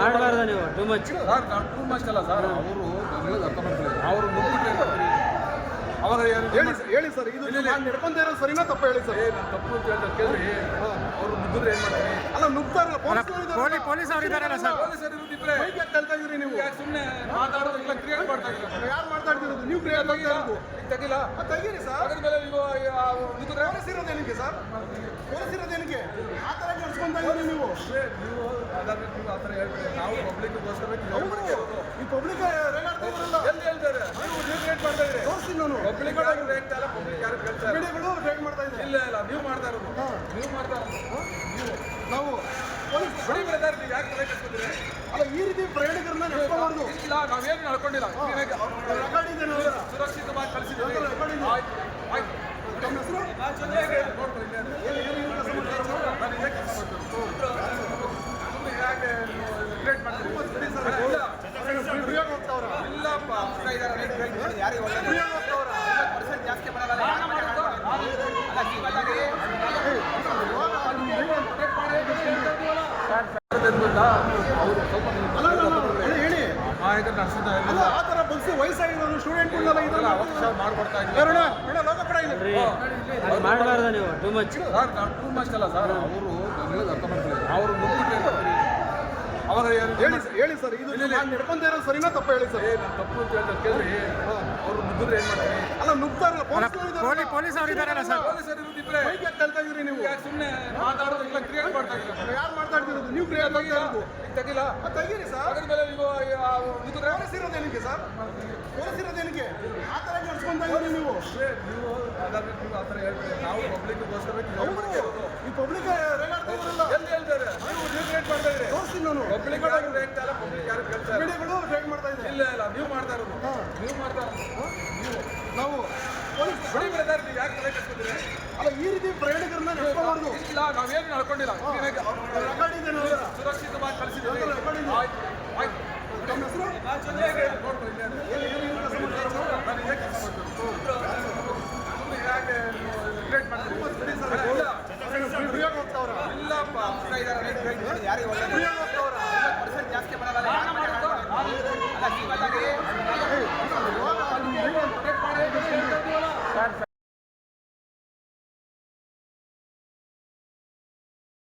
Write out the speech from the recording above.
ಮಾಡಬಾರ್ದು ನೀವು too much sir ನಾವು ಟೂ ಮಚ್ ಅಲ್ಲ ಸರ್. ಅವರು ಹೇಳೋದು ಅರ್ಥ ಮಾಡ್ಕೊಳ್ಳಿ. ಅವರು ಅವಾಗ ಏನು ಹೇಳಿ ಹೇಳಿ ಸರ್. ಇದು ನಡ್ಕೊಂತ ಇರೋ ಸರಿನಾ ತಪ್ಪ ಹೇಳಿ ಸರ್? ತಪ್ಪು ಅಂತ ಹೇಳ್ತಾರೆ ಕೇಳಿ ಅವರು ನುಗ್ಗಿದ್ರೆ ಏನು ಮಾಡ್ತಾರೆ? ಅಲ್ಲ ನುಗ್ತಾ ಇರಲ್ಲ ಪೊಲೀಸ್ ಅವ್ರು ಇದಾರಲ್ಲ ಸರ್. ಪೊಲೀಸರು ಇವ್ರಿದ್ರೆ ಬೈಕ್ ಯಾಕೆ ತಳ್ತಾ ಇದೀರಿ ನೀವು? ಯಾಕೆ ಸುಮ್ಮನೆ ಮಾತಾಡೋದು ಇಲ್ಲ ಕ್ರಿಯೇಟ್ ಮಾಡ್ತಾ ಇದ್ದಾರೆ. ಯಾರು ಮಾತಾಡ್ತಿರೋದು ನೀವು ಕ್ರಿಯೇಟ್ ಇರೋದು? ಈಗ ತೆಗಿಲ್ಲ. ತೆಗೀರಿ ಸರ್. ಅದ್ರ ಮೇಲೆ ನೀವು ನುಗ್ಗಿದ್ರೆ ಏನಕ್ಕೆ ಸರ್? ಇರೋದೇನಕ್ಕೆ ಆ ಥರ ನಡ್ಸ್ಕೊಂತ ಇದ್ದೀರಿ ನೀವು. ನೀವು ಅದನ್ನ ನೀವು ಆ ಥರ ಹೇಳ್ಬೇಡಿ. ನಾವು ಪಬ್ಲಿಕ್ಗೋಸ್ಕರ ಈ ಪಬ್ಲಿಕ್ ರೇಗಾಡ್ತಾ ಇದ್ರಲ್ಲ ಎಲ್ಲಿ ಹೇಳ್ತಾರೆ? ನೀವು ಕ್ರಿಯೇಟ್ ಮಾಡ್ತಾ ಇದ್ದೀರಿ. ತೋರಿಸ್ತೀನಿ ನಾನು. ಪಬ್ಲಿಕ್ ಒಳಗೆ ಹೇಳ್ತಾ ಇಲ್ಲ ಪಬ್ಲಿಕ್ ಯಾರು ಕೇಳ್ತಾ ಇಲ್ಲ. ಮೀಡಿಯಾಗಳು ಟ್ರೈನ್ ಮಾಡ್ತಾ ಇದ್ದಾರೆ. ಇಲ್ಲ ಇಲ್ಲ ನೀವು ಮಾಡ್ತಾ ಇರೋದು. ನೀವು ಮಾಡ್ತಾ ಇರೋದು. ನೀವು ನಾವು ಪೊಲೀಸ್ ಬಿಡಿ ಬ್ರದರ್ ನೀವು ಯಾಕೆ ತಲೆ? ರೀತಿ ಪ್ರಯಾಣಿಕರನ್ನ ನಡ್ಕೋಬಾರ್ದು ಇಲ್ಲ ನಾವೇನು ನಡ್ಕೊಂಡಿಲ್ಲ ಕ್ಲೀನಾಗಿ ರೆಕಾರ್ಡ್ ಇದೆ ನೋಡಿ ಸುರಕ್ಷಿತವಾಗಿ ಕಳಿಸಿದ್ದೀವಿ ಹೌದು, ರೆಕಾರ್ಡ್ ಇದೆ. ಆಯ್ತು ಆಯ್ತು ತಮ್ಮ ಹೆಸರು ನೋಡ್ಕೊಳ್ಳಿ ಇಲ್ಲೇ. ಏನು ಏನು ಏನು ಕೆಲಸ ಮಾಡ್ತಾರೆ ನಾನು ಇದೇ ಕೆಲಸ ಮಾಡ್ತೀನಿ. ಸುಮ್ನೆ ಯಾಕೆ ಕ್ರಿಯೇಟ್ ಮಾಡ್ತೀರಿ ಇಲ್ಲ, ಫ್ರೀಯಾಗಿ ಹೋಗ್ತಾವ್ರ ಇಲ್ಲಪ್ಪ ಪಕ್ಕ ಇದ್ದಾರೆ ಯಾರಿಗೆ ಒಳ್ಳೆ ಫ್ರೀಯಾಗಿ ಹೋಗ್ತಾವ್ರ ಜಾಸ್ತಿ ಮಾಡಲ್ಲ ಯಾರು ಮಾಡೋದು? ಅಲ್ಲ, ನೀವಲ್ಲಾಗಿ ಅಂದ್ಬಿಟ್ಟ ಅವರು ಸ್ವಲ್ಪ ಅಲ್ಲ ಅಲ್ಲ ಅಲ್ಲ, ಹೇಳಿ ಹೇಳಿ ನಾಯಕರು ನಡೆಸ್ತಾ ಅಲ್ಲ ಇರಲಿಲ್ಲ ಆ ಥರ ಬಗ್ಸಿ ವಯಸ್ಸಾಗಿರೋದು ಸ್ಟೂಡೆಂಟ್ಗಳನ್ನೆಲ್ಲ ಇದೆಲ್ಲ ಅವಕಾಶ ಮಾಡ್ಕೊಡ್ತಾ ಇದ್ದಾರೆ. ಕರುಣ ಲೋಕ ಕೂಡ ಇಲ್ಲ. ಮಾಡಬಾರ್ದು ನೀವು too much sir too much ಅಲ್ಲ ಸರ್. ಅವರು ಹೇಳೋದು ಅರ್ಥ ಮಾಡ್ಕೊಳ್ಳಿ ಅವರು ನುಗ್ಗಿಬಿಟ್ರೆ ಅವಾಗ ಸರ್ ಹೇಳಿ ಹೇಳಿ ಸರ್ ಇದು ನಾನು ನಡ್ಕೊಂತ ಇರೋ ಸರಿನಾ ತಪ್ಪು ಹೇಳಿ ಸರ್? ತಪ್ಪು ಅಂತ ಹೇಳ್ತಾರೆ ಕೇಳಿ ಅವರು ನುಗ್ಗಿದ್ರೆ ಏನು ಮಾಡ್ತಾರೆ ಅಲ್ಲ ನುಗ್ತಾ ಪೊಲೀಸ್ ಪೊಲೀಸ್ ಅವ್ರು ಇದಾರಲ್ಲ ಸರ್. ಪೊಲೀಸ್ ಇವ್ರಿದ್ರೆ ಬೈಕ್ ಯಾಕೆ ತಳ್ತಾ ಇದ್ರಿ ನೀವು? ಯಾಕೆ ಸುಮ್ಮನೆ ಮಾತಾಡೋದು ಇಲ್ಲ ಕ್ರಿಯೇಟ್ ಮಾಡ್ತಾ ಇದ್ದೀರಾ? ಯಾರು ಮಾತಾಡ್ತಿರೋದು ನೀವು ಕ್ರಿಯೇಟ್ ಮಾಡ್ತಾ ಇರೋದು. ಈಗ ತೆಗಿಲ್ಲ ತೆಗೀರಿ ಸರ್. ಅದ್ರ ಮೇಲೆ ನೀವು ನುಗ್ಗಿದ್ರೆ? ಪೊಲೀಸ್ ಇರೋದೇನಕ್ಕೆ ಸರ್? ಪೊಲೀಸ್ ಇರೋದೇನಕ್ಕೆ ಆ ಥರ ನಡ್ಸ್ಕೊಂತ ಇದ್ದೀರಿ ನೀವು. ನೀವು ಆ ಥರ ಹೇಳ್ಬೇಡಿ. ನಾವು ಪಬ್ಲಿಕ್ಗೋಸ್ಕರ ಈ ಪಬ್ಲಿಕ್ ರೇಗಾಡ್ತಾ ಇದ್ರಲ್ಲ ಎಲ್ಲಿ ಹೇಳ್ತಾರೆ ನೀವು ಕ್ರಿಯೇಟ್ ಮಾಡ್ತಾ ತೋರಿಸ್ತೀನಿ ನಾನು. ಪಬ್ಲಿಕ್ ಯಾರು ಹೇಳ್ತಾ ಇಲ್ಲ ಪಬ್ಲಿಕ್ ಯಾರು ಕೇಳ್ತಾ ಇಲ್ಲ. ಮೀಡಿಯಾಗಳು ಟ್ರೈನ್ ಮಾಡ್ತಾ ಇದ್ದಾರೆ ಇಲ್ಲ ಇಲ್ಲ ನೀವು ಮಾಡ್ತಾ ಇರೋದು. ನೀವು ಮಾಡ್ತಾ ಇರೋದು. ನೀವು. ನಾವು ಪೊಲೀಸ್ ಬಿಡಿ ಯಾಕೆ ತಲೆ ಕೆಡ್ಸ್ಕೊತೀರಿ? ಅಲ್ಲ ಈ ರೀತಿ ಪ್ರಯಾಣಿಕರನ್ನ ನಡ್ಕೋಬಾರ್ದು ಇಲ್ಲ ನಾವೇನು ನಡ್ಕೊಂಡಿಲ್ಲ. ಸುರಕ್ಷಿತವಾಗಿ ಕಳಿಸಿದ್ದೀವಿ ಆಯ್ತು. ಆಯ್ತು. ತಮ್ಮ ಹೆಸರು? ನೋಡ್ಕೊಳ್ಳಿ ಇಲ್ಲೇ. ಏನು ಏನು ಏನು ಕೆಲಸ ಮಾಡ್ತಾರೆ ನಾನು ಇದೇ ಕೆಲಸ ಮಾಡ್ತೀನಿ ಸುಮ್ಮನೆ ಯಾಕೆ ಕ್ರಿಯೇಟ್ ಮಾಡ್ತೀರಿ ಇಲ್ಲ ಫ್ರೀಯಾಗಿ ಹೋಗ್ತಾವ್ರ ಇಲ್ಲಪ್ಪ ಪಕ್ಕ ಇದ್ದಾರೆ ಯಾರಿಗೆ ಒಳ್ಳೆ ಪರ್ಸೆಂಟ್ ಜಾಸ್ತಿ ಮಾಡಲ್ಲ.